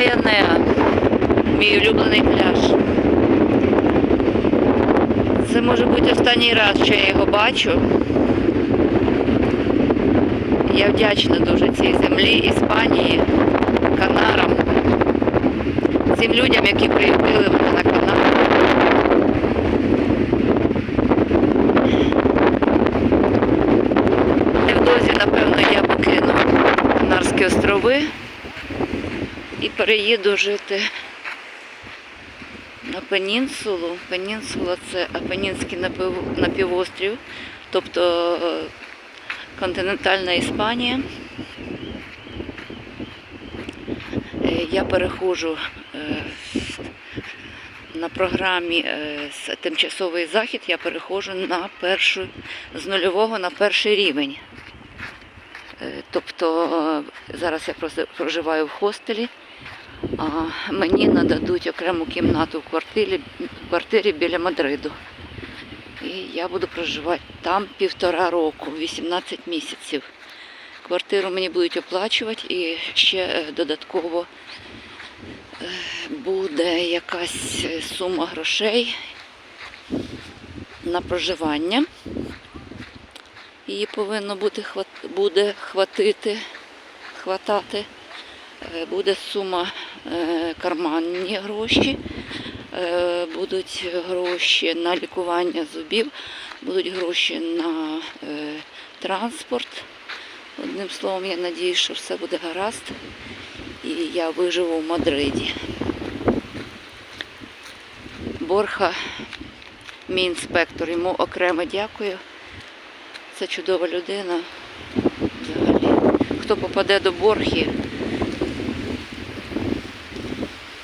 Плая Мій улюблений пляж. Це може бути останній раз, що я його бачу. Я вдячна дуже цій землі, Іспанії, Канарам, цим людям, які приютили мене на Канарах. Невдовзі, напевно, я покину Канарські острови і переїду жити на Пенінсулу. Пенінсула це Апенінський напів- напівострів, тобто е, континентальна Іспанія. Е, Я переходжу е, на програмі тимчасовий захід, я переходжу на першу з нульового на перший рівень. Тобто зараз я проживаю в хостелі, мені нададуть окрему кімнату в квартирі, в квартирі біля Мадриду. І я буду проживати там півтора року, 18 місяців. Квартиру мені будуть оплачувати і ще е, додатково е, буде якась е, сума грошей на проживання. Її повинно бути, буде хватити, хватати. Буде сума карманні гроші, е, будуть гроші на лікування зубів, будуть гроші на е, транспорт. Одним словом, я надію, що все буде гаразд і я виживу в Мадриді. Борха, мій інспектор, йому окремо дякую. Це чудова людина. Взагалі. Хто попаде до Борхи,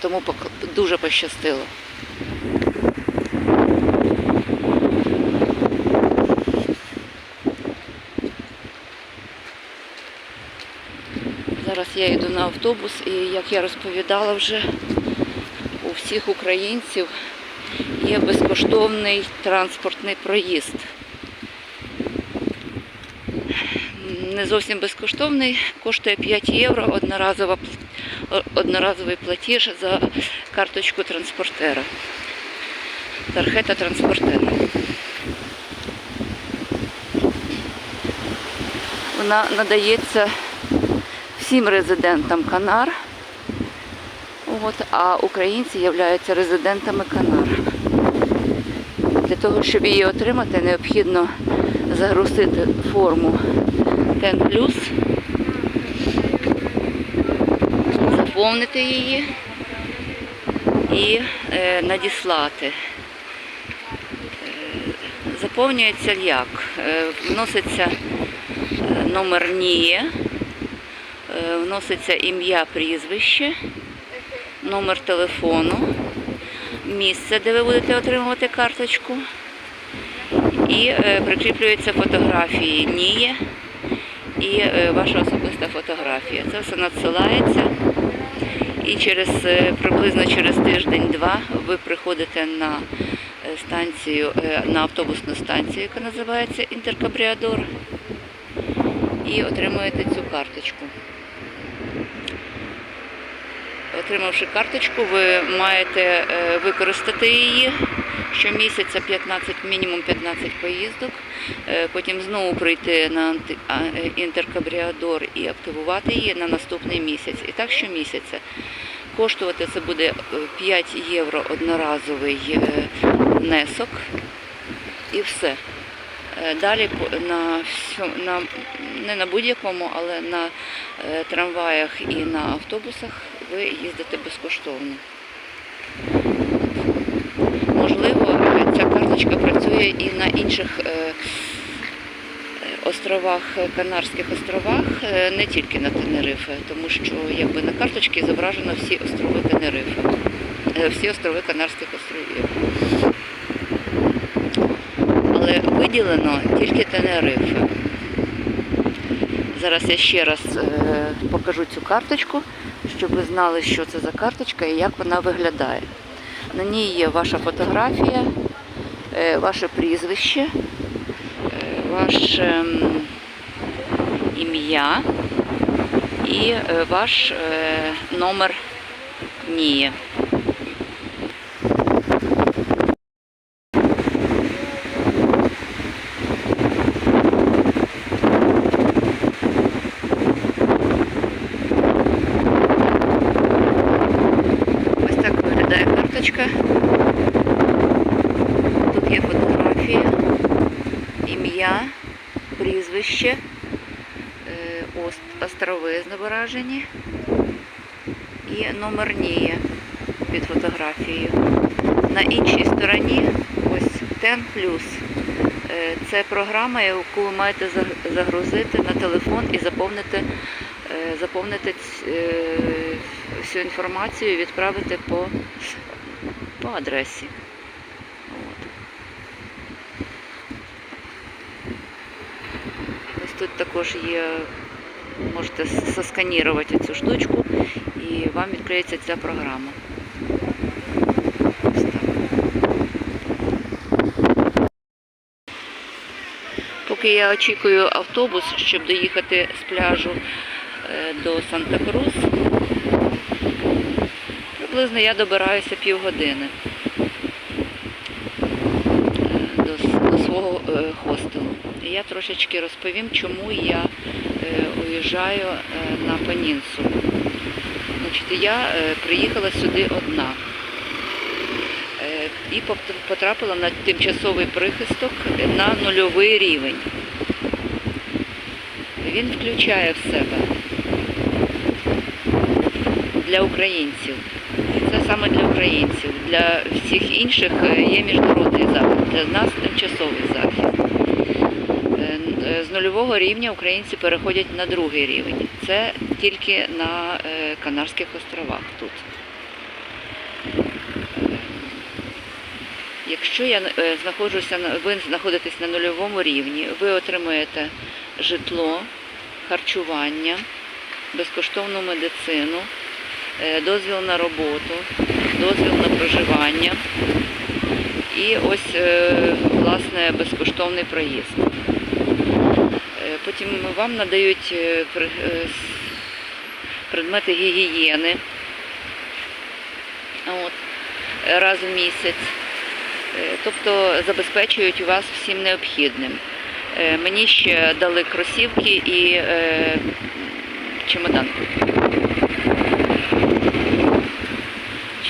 тому дуже пощастило. Зараз я йду на автобус і, як я розповідала вже, у всіх українців є безкоштовний транспортний проїзд. Не зовсім безкоштовний, коштує 5 євро одноразова, одноразовий платіж за карточку транспортера. Тархета транспортера. Вона надається всім резидентам Канар, от, а українці являються резидентами Канар. Для того, щоб її отримати, необхідно загрузити форму TEN+, заповнити її і е, надіслати. Е, заповнюється як? Е, вноситься номер НІЄ, вноситься ім'я, прізвище, номер телефону, місце, де ви будете отримувати карточку, і прикріплюються фотографії НІЄ і ваша особиста фотографія. Це все надсилається. І через е, приблизно через тиждень-два ви приходите на е, станцію, е, на автобусну станцію, яка називається Інтеркабріадор, і отримуєте цю карточку. Отримавши карточку, ви маєте використати її щомісяця 15, мінімум 15 поїздок, е, потім знову прийти на е, інтеркабріадор і активувати її на наступний місяць. І так щомісяця. Коштувати це буде е, 5 євро одноразовий е, внесок і все. Е, Далі на на не на будь-якому, але на е, трамваях і на автобусах ви їздите безкоштовно. Ця працює і на інших е, островах, Канарських островах, е, не тільки на Тенерифе, тому що якби на карточці зображено всі острови Тенерифе, всі острови Канарських островів. Але виділено тільки Тенерифе. Зараз я ще раз е, покажу цю карточку, щоб ви знали, що це за карточка і як вона виглядає. На ній є ваша фотографія, ваше прізвище, е, ваше м, ім'я і е, ваш е, номер Ніє. Ось так виглядає карточка. Прізвище, е, острови зображені і номер НІЄ під фотографією. На іншій стороні ось TEN Plus. Е, Це програма, яку ви маєте загрузити на телефон і заповнити, е, заповнити всю інформацію і відправити по, по адресі. От. Ось тут також є, можете сосканірувати цю штучку і вам відкриється ця програма. Поки я очікую автобус, щоб доїхати з пляжу е, до Санта-Крус, приблизно я добираюся півгодини е, до, с- до свого е, хостелу. Я трошечки розповім, чому я е, уїжджаю е, на Пенінсулу. Значить, я приїхала сюди одна і потрапила на тимчасовий прихисток на нульовий рівень. Він включає в себе для українців. Саме для українців. Для всіх інших е, є міжнародний захід. Для нас тимчасовий захід. Е, е, З нульового рівня українці переходять на другий рівень. Це тільки на Канарських островах тут. Якщо я знаходжуся ви знаходитесь на нульовому рівні, ви отримуєте житло, харчування, безкоштовну медицину, дозвіл на роботу, дозвіл на проживання і ось е, власне безкоштовний проїзд. Е, Потім вам надають е, е, предмети гігієни от, раз в місяць. Е, Тобто забезпечують вас всім необхідним. Е, Мені ще дали кросівки і е, чемодан.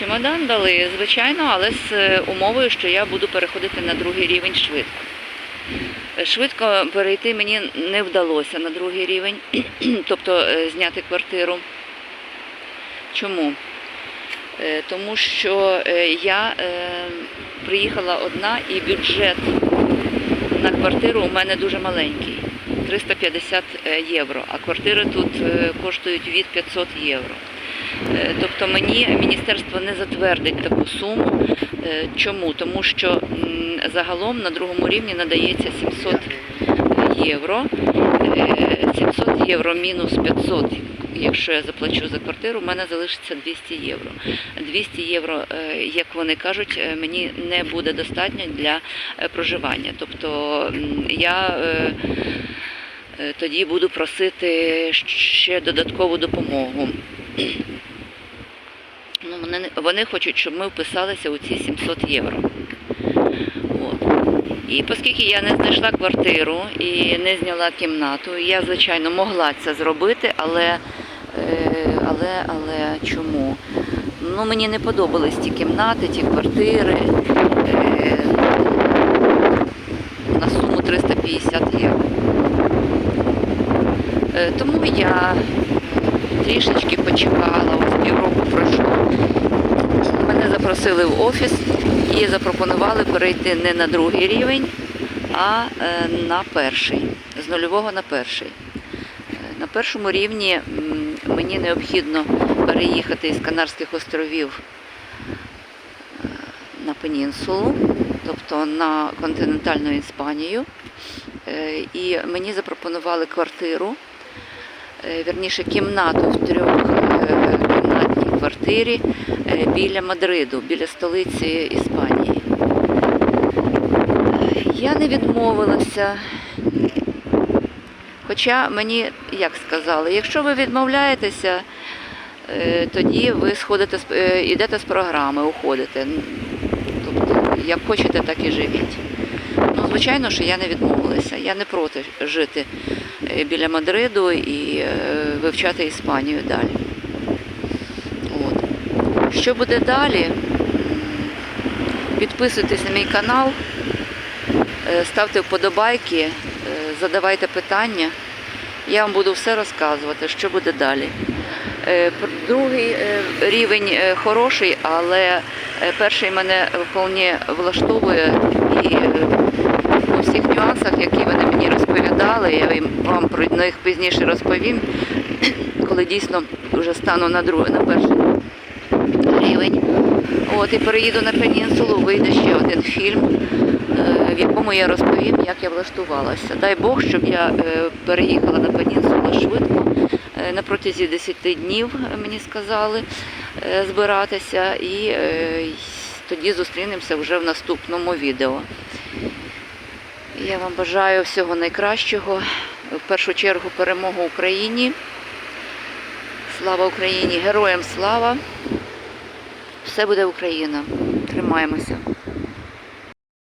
Чемодан дали, звичайно, але з е, умовою, що я буду переходити на другий рівень швидко. Е, Швидко перейти мені не вдалося на другий рівень, тобто е, зняти квартиру. Чому? Тому що я приїхала одна і бюджет на квартиру у мене дуже маленький 350 євро, а квартири тут коштують від 500 євро. Е, Тобто мені міністерство не затвердить таку суму. Е, Чому? Тому що загалом на другому рівні надається 700 євро. Е, 700 євро мінус 500, якщо я заплачу за квартиру, в мене залишиться 200 євро. 200 євро, е, як вони кажуть, е, мені не буде достатньо для е, проживання. Тобто я е, е, тоді буду просити ще додаткову допомогу. Вони, вони хочуть, щоб ми вписалися у ці 700 євро. От. І оскільки я не знайшла квартиру і не зняла кімнату, я, звичайно, могла це зробити, але, е, але, але чому? Ну, мені не подобались ті кімнати, ті квартири е, на суму 350 євро. Е, Тому я трішечки почекала, ось півроку пройшло. Мене запросили в офіс і запропонували перейти не на другий рівень, а е, на перший, з нульового на перший. Е, На першому рівні мені необхідно переїхати із Канарських островів е, на пенінсулу, тобто на континентальну Іспанію. І мені запропонували квартиру, вірніше кімнату в трьохкімнатній квартирі е, біля Мадриду, біля столиці Іспанії. Е, Я не відмовилася. Хоча мені як сказали, якщо ви відмовляєтеся, е, тоді ви сходите е, йдете з програми, уходите. Тобто, як хочете, так і живіть. Ну, звичайно, що я не відмовилася. Я не проти жити е, біля Мадриду і е, вивчати Іспанію далі. От. Що буде далі? Підписуйтесь на мій канал, е, ставте вподобайки, е, задавайте питання. Я вам буду все розказувати, що буде далі. Е, Другий е, рівень е, хороший, але е, перший мене вполне влаштовує і е, у всіх нюансах, які вони мені розповідали, я їм- вам про них пізніше розповім, коли дійсно вже стану на другий, на перший рівень. От і переїду на пенінсулу, вийде ще один фільм, е, в якому я розповім, як я влаштувалася. Дай Бог, щоб я е, переїхала на пенінсулу швидко. Е, На протязі 10 днів мені сказали збиратися, і тоді зустрінемося вже в наступному відео. Я вам бажаю всього найкращого. В першу чергу перемогу Україні. Слава Україні! Героям слава! Все буде Україна. Тримаємося.